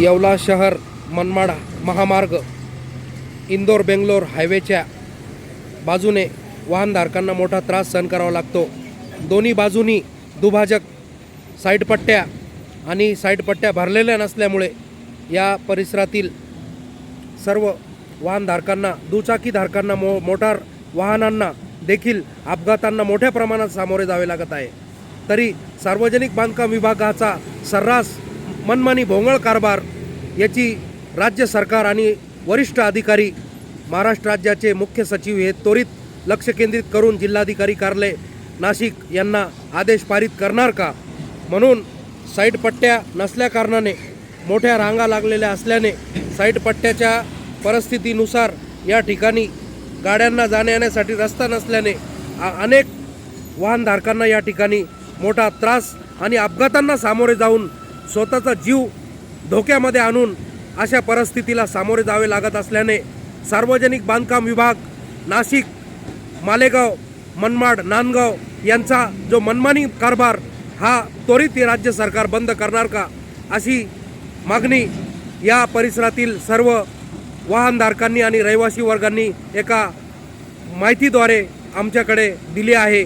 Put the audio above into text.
येवला शहर मनमाड महामार्ग इंदोर बेंगलोर हायवेच्या बाजूने वाहनधारकांना मोठा त्रास सहन करावा लागतो. दोन्ही बाजूनी दुभाजक साईडपट्ट्या आणि साईडपट्ट्या भरलेल्या नसल्यामुळे या परिसरातील सर्व वाहनधारकांना दुचाकीधारकांना मो मोटार वाहनांना देखील अपघातांना मोठ्या प्रमाणात सामोरे जावे लागत आहे. तरी सार्वजनिक बांधकाम विभागाचा सर्रास मनमानी भोंगळ कारभार याची राज्य सरकार आणि वरिष्ठ अधिकारी महाराष्ट्र राज्याचे मुख्य सचिव हे त्वरित लक्ष केंद्रित करून जिल्हाधिकारी कार्यालय नाशिक यांना आदेश पारित करणार का? म्हणून साईड पट्ट्या नसल्याकारणाने मोठ्या रांगा लागलेल्या असल्याने साईड पट्ट्याच्या परिस्थितीनुसार या ठिकाणी गाड्यांना जाण्या येण्यासाठी रस्ता नसल्याने अनेक वाहनधारकांना या ठिकाणी मोठा त्रास आणि अपघातांना सामोरे जाऊन स्वतःचा जीव धोक्यामध्ये आणून अशा परिस्थितीला सामोरे जावे लागत असल्याने सार्वजनिक बांधकाम विभाग नाशिक मालेगाव मनमाड नांदगाव यांचा जो मनमानी कारभार हा त्वरित राज्य सरकार बंद करणार का अशी मागणी या परिसरातील सर्व वाहनधारकांनी आणि रहिवासी वर्गांनी एका माहितीद्वारे आमच्याकडे दिली आहे.